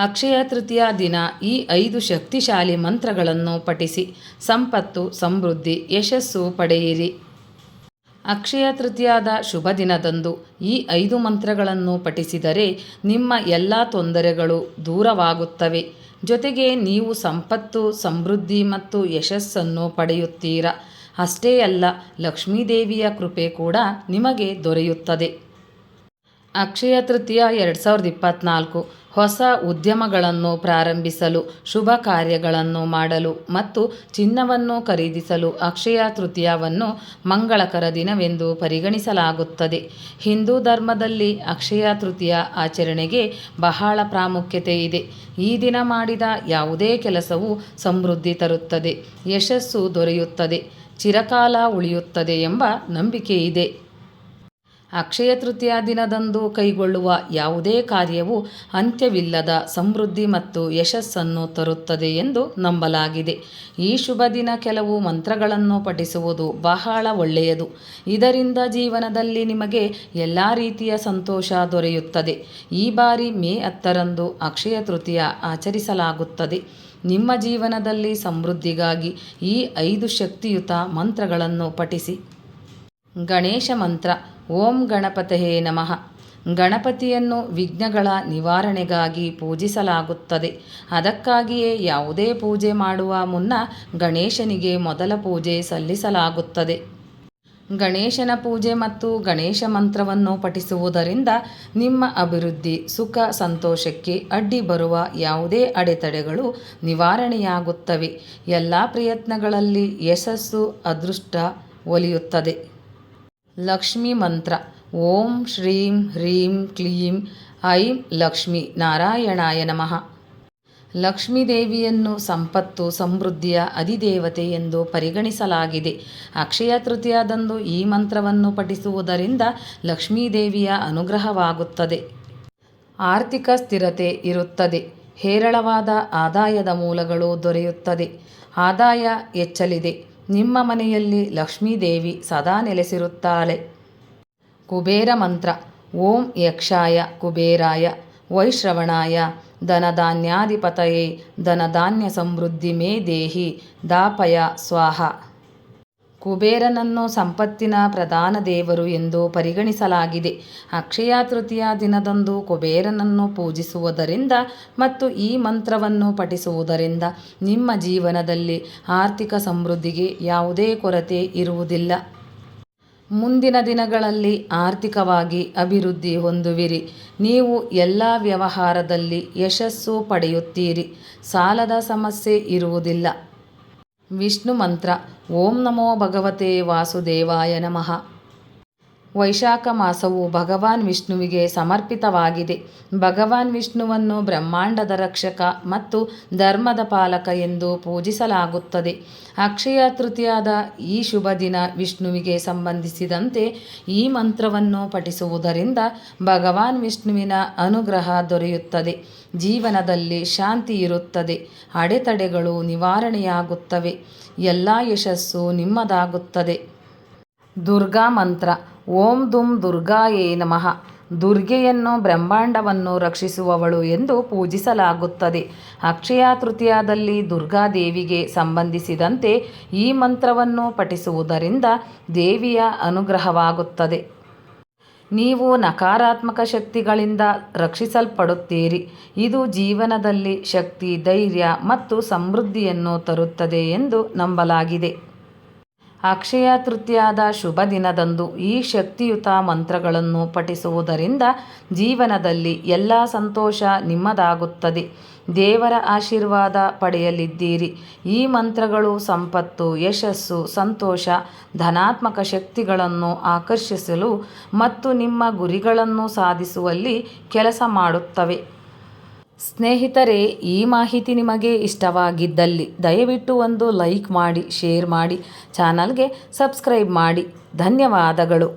ಅಕ್ಷಯ ತೃತೀಯ ದಿನ ಈ ಐದು ಶಕ್ತಿಶಾಲಿ ಮಂತ್ರಗಳನ್ನು ಪಠಿಸಿ. ಸಂಪತ್ತು, ಸಮೃದ್ಧಿ, ಯಶಸ್ಸು ಪಡೆಯಿರಿ. ಅಕ್ಷಯ ತೃತೀಯದ ಶುಭ ದಿನದಂದು ಈ ಐದು ಮಂತ್ರಗಳನ್ನು ಪಠಿಸಿದರೆ ನಿಮ್ಮ ಎಲ್ಲ ತೊಂದರೆಗಳು ದೂರವಾಗುತ್ತವೆ. ಜೊತೆಗೆ ನೀವು ಸಂಪತ್ತು, ಸಮೃದ್ಧಿ ಮತ್ತು ಯಶಸ್ಸನ್ನು ಪಡೆಯುತ್ತೀರಾ? ಅಷ್ಟೇ ಅಲ್ಲ, ಲಕ್ಷ್ಮೀದೇವಿಯ ಕೃಪೆ ಕೂಡ ನಿಮಗೆ ದೊರೆಯುತ್ತದೆ. ಅಕ್ಷಯ ತೃತೀಯ ಎರಡು ಸಾವಿರದ ಇಪ್ಪತ್ತ್ನಾಲ್ಕು ಹೊಸ ಉದ್ಯಮಗಳನ್ನು ಪ್ರಾರಂಭಿಸಲು, ಶುಭ ಕಾರ್ಯಗಳನ್ನು ಮಾಡಲು ಮತ್ತು ಚಿನ್ನವನ್ನು ಖರೀದಿಸಲು ಅಕ್ಷಯ ತೃತೀಯವನ್ನು ಮಂಗಳಕರ ದಿನವೆಂದು ಪರಿಗಣಿಸಲಾಗುತ್ತದೆ. ಹಿಂದೂ ಧರ್ಮದಲ್ಲಿ ಅಕ್ಷಯ ತೃತೀಯ ಆಚರಣೆಗೆ ಬಹಳ ಪ್ರಾಮುಖ್ಯತೆ ಇದೆ. ಈ ದಿನ ಮಾಡಿದ ಯಾವುದೇ ಕೆಲಸವು ಸಮೃದ್ಧಿ ತರುತ್ತದೆ, ಯಶಸ್ಸು ದೊರೆಯುತ್ತದೆ, ಚಿರಕಾಲ ಉಳಿಯುತ್ತದೆ ಎಂಬ ನಂಬಿಕೆ ಇದೆ. ಅಕ್ಷಯ ತೃತೀಯ ದಿನದಂದು ಕೈಗೊಳ್ಳುವ ಯಾವುದೇ ಕಾರ್ಯವು ಅಂತ್ಯವಿಲ್ಲದ ಸಮೃದ್ಧಿ ಮತ್ತು ಯಶಸ್ಸನ್ನು ತರುತ್ತದೆ ಎಂದು ನಂಬಲಾಗಿದೆ. ಈ ಶುಭ ದಿನ ಕೆಲವು ಮಂತ್ರಗಳನ್ನು ಪಠಿಸುವುದು ಬಹಳ ಒಳ್ಳೆಯದು. ಇದರಿಂದ ಜೀವನದಲ್ಲಿ ನಿಮಗೆ ಎಲ್ಲ ರೀತಿಯ ಸಂತೋಷ ದೊರೆಯುತ್ತದೆ. ಈ ಬಾರಿ ಮೇ ಹತ್ತರಂದು ಅಕ್ಷಯ ತೃತೀಯ ಆಚರಿಸಲಾಗುತ್ತದೆ. ನಿಮ್ಮ ಜೀವನದಲ್ಲಿ ಸಮೃದ್ಧಿಗಾಗಿ ಈ ಐದು ಶಕ್ತಿಯುತ ಮಂತ್ರಗಳನ್ನು ಪಠಿಸಿ. ಗಣೇಶ ಮಂತ್ರ, ಓಂ ಗಣಪತಯೇ ನಮಃ. ಗಣಪತಿಯನ್ನು ವಿಘ್ನಗಳ ನಿವಾರಣೆಗಾಗಿ ಪೂಜಿಸಲಾಗುತ್ತದೆ. ಅದಕ್ಕಾಗಿಯೇ ಯಾವುದೇ ಪೂಜೆ ಮಾಡುವ ಮುನ್ನ ಗಣೇಶನಿಗೆ ಮೊದಲ ಪೂಜೆ ಸಲ್ಲಿಸಲಾಗುತ್ತದೆ. ಗಣೇಶನ ಪೂಜೆ ಮತ್ತು ಗಣೇಶ ಮಂತ್ರವನ್ನು ಪಠಿಸುವುದರಿಂದ ನಿಮ್ಮ ಅಭಿವೃದ್ಧಿ, ಸುಖ, ಸಂತೋಷಕ್ಕೆ ಅಡ್ಡಿ ಬರುವ ಯಾವುದೇ ಅಡೆತಡೆಗಳು ನಿವಾರಣೆಯಾಗುತ್ತವೆ. ಎಲ್ಲ ಪ್ರಯತ್ನಗಳಲ್ಲಿ ಯಶಸ್ಸು, ಅದೃಷ್ಟ ಒಲಿಯುತ್ತದೆ. ಲಕ್ಷ್ಮಿ ಮಂತ್ರ. ಓಂ ಶ್ರೀಂ ಹ್ರೀಂ ಕ್ಲೀಂ ಐಂ ಲಕ್ಷ್ಮೀ ನಾರಾಯಣಾಯ ನಮಃ. ಲಕ್ಷ್ಮೀ ದೇವಿಯನ್ನು ಸಂಪತ್ತು, ಸಮೃದ್ಧಿಯ ಅಧಿದೇವತೆ ಎಂದು ಪರಿಗಣಿಸಲಾಗಿದೆ. ಅಕ್ಷಯ ತೃತೀಯದಂದು ಈ ಮಂತ್ರವನ್ನು ಪಠಿಸುವುದರಿಂದ ಲಕ್ಷ್ಮೀದೇವಿಯ ಅನುಗ್ರಹವಾಗುತ್ತದೆ. ಆರ್ಥಿಕ ಸ್ಥಿರತೆ ಇರುತ್ತದೆ. ಹೇರಳವಾದ ಆದಾಯದ ಮೂಲಗಳು ದೊರೆಯುತ್ತದೆ. ಆದಾಯ ಹೆಚ್ಚಲಿದೆ. ನಿಮ್ಮ ಮನೆಯಲ್ಲಿ ಲಕ್ಷ್ಮೀದೇವಿ ಸದಾ ನೆಲೆಸಿರುತ್ತಾಳೆ. ಕುಬೇರ ಮಂತ್ರ. ಓಂ ಯಕ್ಷಾಯ ಕುಬೇರಾಯ. ವೈಶ್ರವಣಾಯ. ಧನಧಾನ್ಯಾಧಿಪತಯೇ. ಧನಧಾನ್ಯ ಸಮೃದ್ಧಿ ಮೇ ದೇಹಿ. ದಾಪಯ ಸ್ವಾಹ. ಕುಬೇರನನ್ನು ಸಂಪತ್ತಿನ ಪ್ರಧಾನ ದೇವರು ಎಂದು ಪರಿಗಣಿಸಲಾಗಿದೆ. ಅಕ್ಷಯ ತೃತೀಯ ದಿನದಂದು ಕುಬೇರನನ್ನು ಪೂಜಿಸುವುದರಿಂದ ಮತ್ತು ಈ ಮಂತ್ರವನ್ನು ಪಠಿಸುವುದರಿಂದ ನಿಮ್ಮ ಜೀವನದಲ್ಲಿ ಆರ್ಥಿಕ ಸಮೃದ್ಧಿಗೆ ಯಾವುದೇ ಕೊರತೆ ಇರುವುದಿಲ್ಲ. ಮುಂದಿನ ದಿನಗಳಲ್ಲಿ ಆರ್ಥಿಕವಾಗಿ ಅಭಿವೃದ್ಧಿ ಹೊಂದುವಿರಿ. ನೀವು ಎಲ್ಲ ವ್ಯವಹಾರದಲ್ಲಿ ಯಶಸ್ಸು ಪಡೆಯುತ್ತೀರಿ. ಸಾಲದ ಸಮಸ್ಯೆ ಇರುವುದಿಲ್ಲ. ವಿಷ್ಣು ಮಂತ್ರ ಓಂ ನಮೋ ಭಗವತೆ ವಾಸುದೇವಾಯ ನಮಃ ವೈಶಾಖ ಮಾಸವು ಭಗವಾನ್ ವಿಷ್ಣುವಿಗೆ ಸಮರ್ಪಿತವಾಗಿದೆ. ಭಗವಾನ್ ವಿಷ್ಣುವನ್ನು ಬ್ರಹ್ಮಾಂಡದ ರಕ್ಷಕ ಮತ್ತು ಧರ್ಮದ ಪಾಲಕ ಎಂದು ಪೂಜಿಸಲಾಗುತ್ತದೆ. ಅಕ್ಷಯ ತೃತೀಯದ ಈ ಶುಭ ದಿನ ವಿಷ್ಣುವಿಗೆ ಸಂಬಂಧಿಸಿದಂತೆ ಈ ಮಂತ್ರವನ್ನು ಪಠಿಸುವುದರಿಂದ ಭಗವಾನ್ ವಿಷ್ಣುವಿನ ಅನುಗ್ರಹ ದೊರೆಯುತ್ತದೆ. ಜೀವನದಲ್ಲಿ ಶಾಂತಿ ಇರುತ್ತದೆ. ಅಡೆತಡೆಗಳು ನಿವಾರಣೆಯಾಗುತ್ತವೆ. ಎಲ್ಲ ಯಶಸ್ಸು ನಿಮ್ಮದಾಗುತ್ತದೆ. ದುರ್ಗಾ ಮಂತ್ರ. ಓಂ ದುಂ ದುರ್ಗಾಯೇ ನಮಃ. ದುರ್ಗೆಯನ್ನು ಬ್ರಹ್ಮಾಂಡವನ್ನು ರಕ್ಷಿಸುವವಳು ಎಂದು ಪೂಜಿಸಲಾಗುತ್ತದೆ. ಅಕ್ಷಯ ತೃತೀಯದಲ್ಲಿ ದುರ್ಗಾದೇವಿಗೆ ಸಂಬಂಧಿಸಿದಂತೆ ಈ ಮಂತ್ರವನ್ನು ಪಠಿಸುವುದರಿಂದ ದೇವಿಯ ಅನುಗ್ರಹವಾಗುತ್ತದೆ. ನೀವು ನಕಾರಾತ್ಮಕ ಶಕ್ತಿಗಳಿಂದ ರಕ್ಷಿಸಲ್ಪಡುತ್ತೀರಿ. ಇದು ಜೀವನದಲ್ಲಿ ಶಕ್ತಿ, ಧೈರ್ಯ ಮತ್ತು ಸಮೃದ್ಧಿಯನ್ನು ತರುತ್ತದೆ ಎಂದು ನಂಬಲಾಗಿದೆ. ಅಕ್ಷಯ ತೃತೀಯಾದ ಶುಭ ದಿನದಂದು ಈ ಶಕ್ತಿಯುತ ಮಂತ್ರಗಳನ್ನು ಪಠಿಸುವುದರಿಂದ ಜೀವನದಲ್ಲಿ ಎಲ್ಲ ಸಂತೋಷ ನಿಮ್ಮದಾಗುತ್ತದೆ. ದೇವರ ಆಶೀರ್ವಾದ ಪಡೆಯಲಿದ್ದೀರಿ. ಈ ಮಂತ್ರಗಳು ಸಂಪತ್ತು, ಯಶಸ್ಸು, ಸಂತೋಷ, ಧನಾತ್ಮಕ ಶಕ್ತಿಗಳನ್ನು ಆಕರ್ಷಿಸಲು ಮತ್ತು ನಿಮ್ಮ ಗುರಿಗಳನ್ನು ಸಾಧಿಸುವಲ್ಲಿ ಕೆಲಸ ಮಾಡುತ್ತವೆ. ಸ್ನೇಹಿತರೆ, ಈ ಮಾಹಿತಿ ನಿಮಗೆ ಇಷ್ಟವಾಗಿದ್ದಲ್ಲಿ ದಯವಿಟ್ಟು ಒಂದು ಲೈಕ್ ಮಾಡಿ, ಶೇರ್ ಮಾಡಿ, ಚಾನಲ್ಗೆ ಸಬ್ಸ್ಕ್ರೈಬ್ ಮಾಡಿ. ಧನ್ಯವಾದಗಳು.